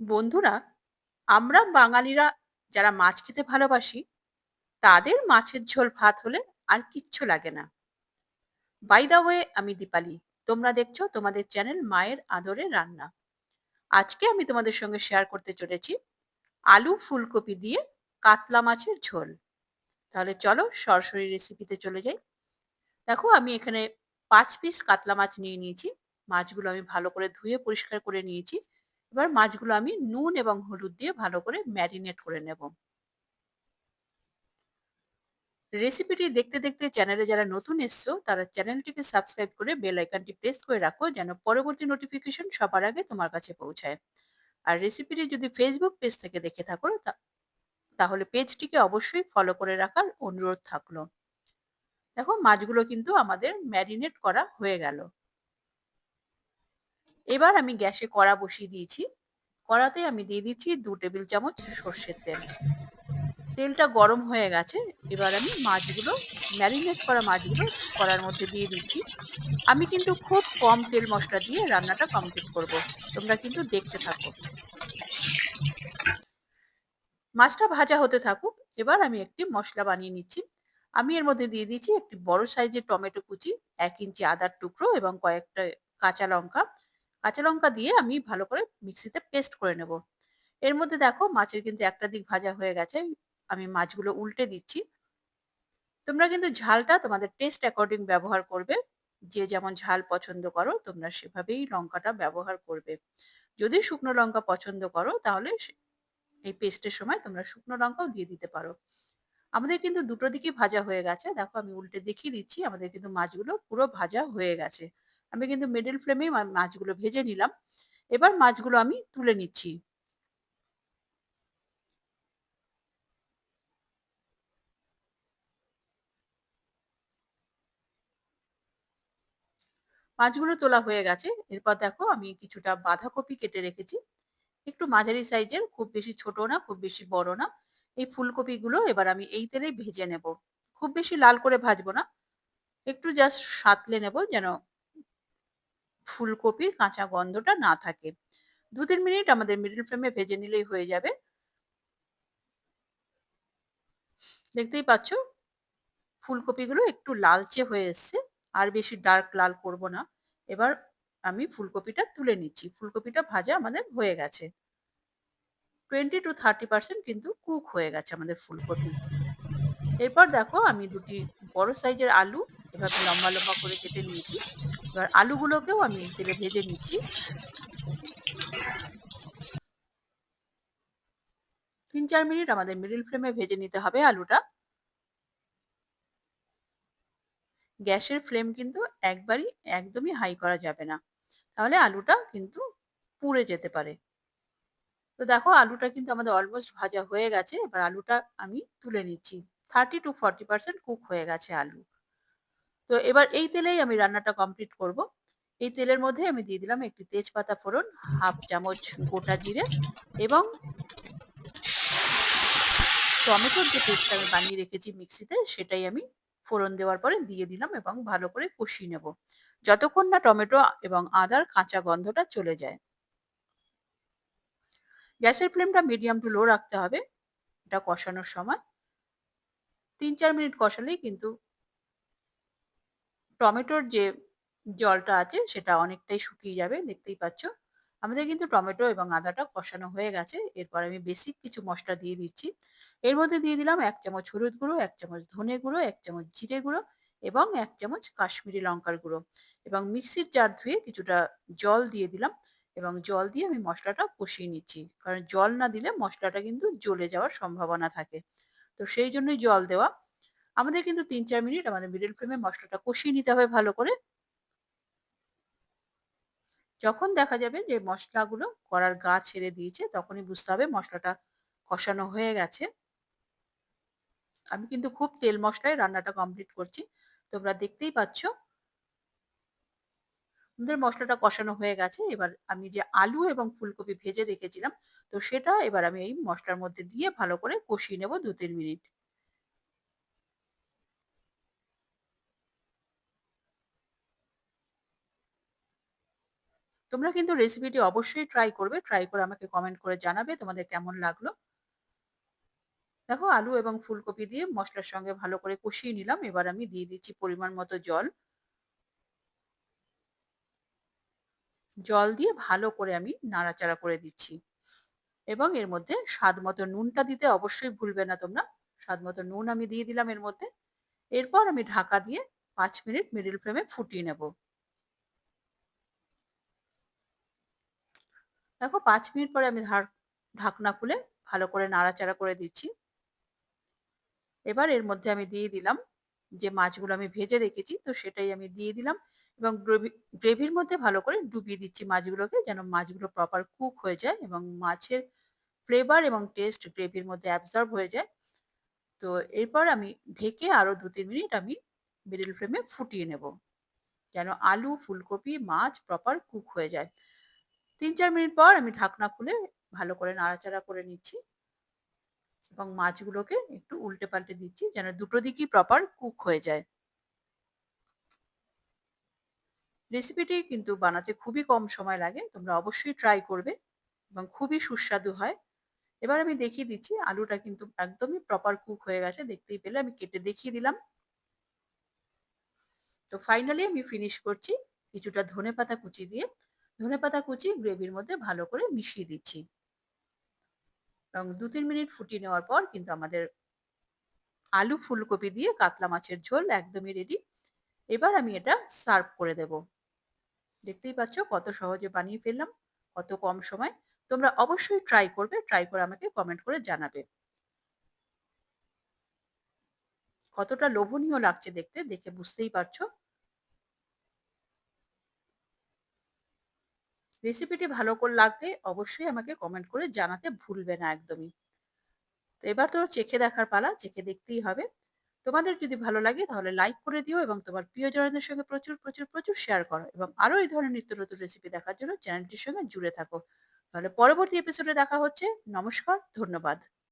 বন্ধুরা, আমরা বাঙালিরা যারা মাছ খেতে ভালোবাসি, তাদের মাছের ঝোল ভাত হলে আর কিচ্ছু লাগে না। বাই দা ওয়ে আমি দীপালি। তোমরা দেখছ তোমাদের চ্যানেল মায়ের আদরে রান্না। আজকে আমি তোমাদের সঙ্গে শেয়ার করতে চলেছি আলু ফুলকপি দিয়ে কাতলা মাছের ঝোল। তাহলে চলো সরাসরি রেসিপিতে চলে যাই। দেখো, আমি এখানে পাঁচ পিস কাতলা মাছ নিয়ে নিয়েছি। মাছগুলো আমি ভালো করে ধুয়ে পরিষ্কার করে নিয়েছি। এবার মাছগুলো আমি নুন এবং হলুদ দিয়ে ভালো করে ম্যারিনেট করে নেব। রেসিপিটি দেখতে দেখতে চ্যানেলে যারা নতুন এসছো, তারা চ্যানেলটিকে সাবস্ক্রাইব করে বেল আইকনটি প্রেস করে রাখো যেন পরবর্তী নোটিফিকেশন সবার আগে তোমার কাছে পৌঁছায়। আর রেসিপিটি যদি ফেসবুক পেজ থেকে দেখে থাকো তাহলে পেজটিকে অবশ্যই ফলো করে রাখার অনুরোধ থাকল। দেখো, মাছগুলো কিন্তু আমাদের ম্যারিনেট করা হয়ে গেল। এবার আমি গ্যাসে কড়া বসিয়ে দিয়েছি। কড়াতে আমি দিয়ে দিচ্ছি দু টেবিল চামচ সর্ষের তেল। তেলটা গরম হয়ে গেছে, এবার আমি মাছগুলো, ম্যারিনেট করা মাছগুলো কড়ার মধ্যে দিয়ে দিচ্ছি। আমি কিন্তু খুব কম তেল মশলা দিয়ে রান্নাটা কমপ্লিট করব, তোমরা কিন্তু দেখতে থাকো। মাছটা ভাজা হতে থাকুক, এবার আমি একটি মশলা বানিয়ে নিচ্ছি। আমি এর মধ্যে দিয়ে দিচ্ছি একটি বড় সাইজের টমেটো কুচি, এক ইঞ্চি আদার টুকরো এবং কয়েকটা কাঁচা লঙ্কা কাঁচা লঙ্কা দিয়ে আমি ভালো করে মিক্সিতে পেস্ট করে নেব। এর মধ্যে দেখো মাছের কিন্তু একটা দিক ভাজা হয়ে গেছে, আমি মাছগুলো উল্টে দিচ্ছি। তোমরা কিন্তু ঝালটা তোমাদের টেস্ট অ্যাকর্ডিং ব্যবহার করবে, যে যেমন ঝাল পছন্দ করো তোমরা সেভাবেই লঙ্কাটা ব্যবহার করবে। যদি শুকনো লঙ্কা পছন্দ করো তাহলে এই পেস্টের সময় তোমরা শুকনো লঙ্কাও দিয়ে দিতে পারো। আমাদের কিন্তু দুটো দিকে ভাজা হয়ে গেছে, দেখো আমি উল্টে দেখিয়ে দিচ্ছি, আমাদের কিন্তু মাছগুলো পুরো ভাজা হয়ে গেছে। আমি কিন্তু মিডল ফ্লেমেই মাছগুলো ভেজে নিলাম। এবার মাছগুলো আমি তুলে নিচ্ছি। মাছগুলো তোলা হয়ে গেছে। এরপর দেখো আমি কিছুটা বাঁধাকপি কেটে রেখেছি। একটু মাঝারি সাইজের, খুব বেশি ছোট না, খুব বেশি বড় না। এই ফুলকপিগুলো এবার আমি এই তেলেই ভেজে নেব। খুব বেশি লাল করে ভাজবো না। একটু জাস্ট সাতলে নেব যেন ফুলকপির কাঁচা গন্ধটা না থাকে। দু তিন মিনিট আমাদের মিডিল ফ্লেমে ভেজে নিলেই হয়ে যাবে। দেখতেই পাচ্ছ? ফুলকপিগুলো একটু লালচে হয়ে এসছে, আর বেশি ডার্ক লাল করব না। এবার আমি ফুলকপিটা তুলে নিচ্ছি। ফুলকপিটা ভাজা আমাদের হয়ে গেছে। টোয়েন্টি টু থার্টি পার্সেন্ট কিন্তু কুক হয়ে গেছে আমাদের ফুলকপি। এরপর দেখো আমি দুটি বড় সাইজের আলু, এভাবে লম্বা লম্বা করে কেটে নিয়েছি। এবার আলুগুলোকেও আমি তেলে ভেজে নিচ্ছি। তিন চার মিনিট আমাদের মিডিল ফ্লেমে ভেজে নিতে হবে আলুটা। গ্যাসের ফ্লেম কিন্তু একবারই একদমই হাই করা যাবে না। তাহলে আলুটা কিন্তু পুড়ে যেতে পারে। তো দেখো, আলুটা কিন্তু আমাদের অলমোস্ট ভাজা হয়ে গেছে। এবার আলুটা আমি তুলে নিচ্ছি। Thirty to forty percent cook হয়ে গেছে আলু। তো এবার এই তেলেই আমি রান্নাটা কমপ্লিট করব। এই তেলের মধ্যে আমি দিয়ে দিলাম একটি তেজপাতা ফোড়ন, হাফ চামচ গোটা জিরে এবং টমেটোর যে পেস্টটা আমি বানিয়ে রেখেছি মিক্সিতে, সেটাই আমি ফোড়ন দেওয়ার পরে দিয়ে দিলাম এবং ভালো করে কষিয়ে নেব। যতক্ষণ না টমেটো এবং আদার কাঁচা গন্ধটা চলে যায়। গ্যাসের ফ্লেমটা মিডিয়াম টু লো রাখতে হবে। এটা কষানোর সময়। তিন চার মিনিট কষালেই কিন্তু টমেটোর যে জলটা আছে, সেটা অনেকটাই শুকিয়ে যাবে, দেখতেই পাচ্ছ। আমাদের কিন্তু টমেটো এবং আদাটা কষানো হয়ে গেছে। এরপর আমি বেসিক কিছু মশলা দিয়ে দিচ্ছি। এর মধ্যে দিয়ে দিলাম এক চামচ হলুদ গুঁড়ো, এক চামচ ধনে গুঁড়ো, এক চামচ জিরে গুঁড়ো এবং এক চামচ কাশ্মীরি লঙ্কার গুঁড়ো এবং মিক্সির জার ধুয়ে কিছুটা জল দিয়ে দিলাম এবং জল দিয়ে আমি মশলাটা কষিয়ে নিচ্ছি। কারণ জল না দিলে মশলাটা কিন্তু জ্বলে যাওয়ার সম্ভাবনা থাকে। তো সেই জন্যই জল দেওয়া। আমাদের কিন্তু তিন চার মিনিট আমাদের মিডল ফ্লেমে মশলাটা কষিয়ে নিতে হবে ভালো করে। যখন দেখা যাবে যে মশলাগুলো কড়ার গা ছেড়ে দিয়েছে, তখনই বুঝতে হবে মশলাটা কষানো হয়ে গেছে। আমি কিন্তু খুব তেল মশলায় রান্নাটা কমপ্লিট করছি। তোমরা দেখতেই পাচ্ছ। আমাদের মশলাটা কষানো হয়ে গেছে। এবার আমি যে আলু এবং ফুলকপি ভেজে রেখেছিলাম, তো সেটা এবার আমি এই মশলার মধ্যে দিয়ে ভালো করে কষিয়ে নেব দু তিন মিনিট। তোমরা কিন্তু রেসিপিটি অবশ্যই ট্রাই করবে। ট্রাই করে আমাকে কমেন্ট করে জানাবে তোমাদের কেমন লাগল। দেখো আলু এবং ফুলকপি দিয়ে মশলার সঙ্গে ভালো করে কষিয়ে নিলাম। এবার আমি দিয়ে দিচ্ছি পরিমাণ মতো জল। জল দিয়ে ভালো করে আমি নাড়াচাড়া করে দিচ্ছি। এবং এর মধ্যে স্বাদ মতো নুনটা দিতে অবশ্যই ভুলবে না তোমরা। স্বাদ মতো নুন আমি দিয়ে দিলাম এর মধ্যে। এরপর আমি ঢাকা দিয়ে পাঁচ মিনিট মিডিল ফ্লেমে ফুটিয়ে নেব। দেখো পাঁচ মিনিট পরে আমি ঢাক ঢাকনা খুলে ভালো করে নাড়াচাড়া করে দিচ্ছি। এবার এর মধ্যে আমি দিয়ে দিলাম যে মাছগুলো আমি ভেজে রেখেছি তো সেটাই আমি দিয়ে দিলাম এবং গ্রেভি গ্রেভির মধ্যে ভালো করে ডুবিয়ে দিচ্ছি মাছগুলোকে যেন মাছগুলো প্রপার কুক হয়ে যায় এবং মাছের ফ্লেভার এবং টেস্ট গ্রেভির মধ্যে অ্যাবজর্ব হয়ে যায়। তো এরপর আমি ঢেকে আরও দু তিন মিনিট আমি মিডল ফ্লেমে ফুটিয়ে নেব। যেন আলু, ফুলকপি, মাছ প্রপার কুক হয়ে যায়। ৩-৪ মিনিট পর আমি ঢাকনা খুলে ভালো করে নাড়াচাড়া করে নিচ্ছি। এবং মাছগুলোকে একটু উল্টে পাল্টে দিচ্ছি যেন দুটো দিকই প্রপার কুক হয়ে যায়। রেসিপিটি কিন্তু বানাতে খুবই কম সময় লাগে। তোমরা অবশ্যই ট্রাই করবে এবং খুবই সুস্বাদু হয়। এবার আমি দেখিয়ে দিচ্ছি, আলুটা কিন্তু একদমই প্রপার কুক হয়ে গেছে। দেখতেই পেলে, আমি কেটে দেখিয়ে দিলাম। তো ফাইনালি আমি ফিনিশ করছি কিছুটা ধনেপাতা কুচি দিয়ে। ধনেপাতা কুচি গ্রেভির মধ্যে ভালো করে মিশিয়ে দিচ্ছি। এবং ২-৩ মিনিট ফুটিয়ে নেওয়ার পর কিন্তু আমাদের আলু ফুলকপি দিয়ে কাতলা মাছের ঝোল একদমই রেডি। এবার আমি এটা সার্ভ করে দেব। দেখতেই পাচ্ছ কত সহজে বানিয়ে ফেললাম, কত কম সময়। তোমরা অবশ্যই ট্রাই করবে। ট্রাই করে আমাকে কমেন্ট করে জানাবে। কতটা লোভনীয় লাগছে দেখতে, দেখে বুঝতেই পারছ। রেসিপিটি ভালো করে লাগলে অবশ্যই আমাকে কমেন্ট করে জানাতে ভুলবে না একদমই। তো এবার তো চেখে দেখার পালা, চেখে দেখতেই হবে। তোমাদের যদি ভালো লাগে তাহলে লাইক করে দিও এবং তোমার প্রিয়জনদের সঙ্গে প্রচুর, প্রচুর, প্রচুর শেয়ার করো এবং আরও এই ধরনের নিত্য নতুন রেসিপি দেখার জন্য চ্যানেলটির সঙ্গে জুড়ে থাকো। তাহলে পরবর্তী এপিসোডে দেখা হচ্ছে। নমস্কার, ধন্যবাদ।